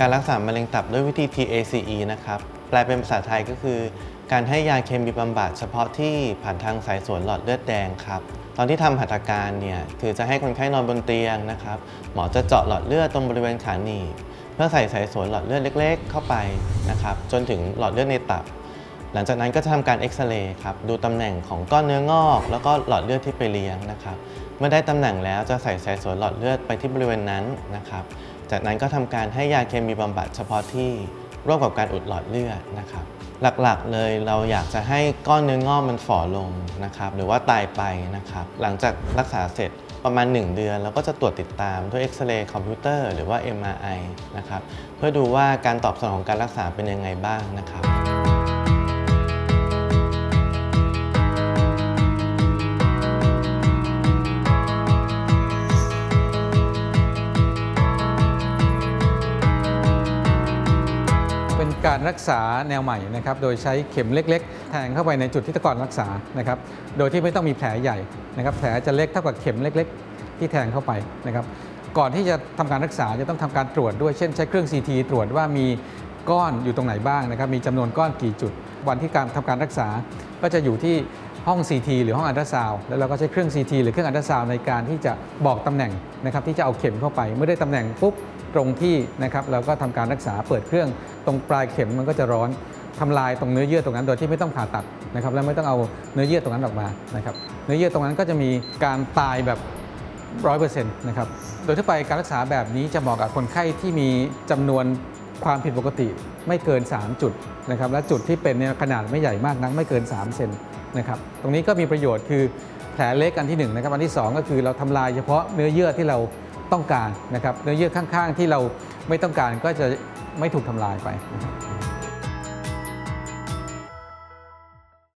การรักษามะเร็งตับด้วยวิธี TACE นะครับแปลเป็นภาษาไทยก็คือ การให้ยาเคมีบำบัดเฉพาะที่ผ่านทางสายสวนหลอดเลือดแดงครับตอนที่ทำหัตถการเนี่ยคือจะให้คนไข้นอนบนเตียงนะครับหมอจะเจาะหลอดเลือดตรงบริเวณขาหนีบเพื่อใส่สายสวนหลอดเลือดเล็ก ๆ เข้าไปนะครับจนถึงหลอดเลือดในตับ หลังจากนั้นก็จะทำการเอ็กซเรย์ครับดูตำแหน่งของก้อนเนื้องอก แล้วก็หลอดเลือดที่ไปเลี้ยงนะครับ เมื่อได้ตำแหน่งแล้วจะใส่สายสวนหลอดเลือดไปที่บริเวณนั้นนะครับ จากนั้นก็ทำการให้ยาเคมีบำบัดเฉพาะที่ร่วมกับการอุดหลอดเลือดนะครับ หลักๆเลยเราอยากจะให้ก้อนเนื้องอกมันฝ่อลงนะครับหรือว่าตายไปนะครับ หลังจากรักษาเสร็จประมาณ 1 เดือนเราก็จะตรวจติดตามด้วยเอ็กซเรย์คอมพิวเตอร์หรือว่า MRI นะครับเพื่อดูว่าการตอบสนองของการรักษาเป็นยังไงบ้างนะครับ การรักษาแนวใหม่นะครับโดยใช้เข็มเล็ก ๆ แทงเข้าไปในจุดที่ตะกอนรักษานะครับโดยที่ไม่ต้องมีแผลใหญ่นะครับแผลจะเล็กเท่ากับเข็มเล็ก ๆ ที่แทงเข้าไปนะครับก่อนที่จะทำการรักษาจะต้องทำการตรวจด้วยเช่นใช้เครื่อง CT ตรวจว่ามีก้อนอยู่ตรงไหนบ้างนะครับมีจำนวนก้อนกี่จุดวันที่การทำการรักษาก็จะอยู่ที่ ห้อง CT หรือห้องอัลตราซาวด์แล้วเราก็ใช้เครื่อง CT หรือเครื่องอัลตราซาวด์ในการที่จะบอกตำแหน่งนะครับที่จะเอาเข็มเข้าไป เมื่อได้ตำแหน่งปุ๊บตรงที่นะครับเราก็ทำการรักษาเปิดเครื่องตรงปลายเข็มมันก็จะร้อนทำลายตรงเนื้อเยื่อตรงนั้นโดยที่ไม่ต้องผ่าตัดนะครับและไม่ต้องเอาเนื้อเยื่อตรงนั้นออกมานะครับเนื้อเยื่อตรงนั้นก็จะมีการตายแบบร้อยเปอร์เซ็นต์นะครับโดยทั่วไปการรักษาแบบนี้จะเหมาะกับคนไข้ที่มีจำนวน ความผิดปกติไม่เกิน 3 จุดนะครับและจุดที่เป็นเนี่ยขนาดไม่ใหญ่มากนักไม่เกิน 3 เซนนะครับตรงนี้ก็มีประโยชน์คือแผลเล็กอันที่1นะครับอันที่ 2 ก็คือเราทำลายเฉพาะเนื้อเยื่อที่เราต้องการนะครับเนื้อเยื่อข้างๆ ที่เราไม่ต้องการก็จะไม่ถูกทำลายไปนะครับ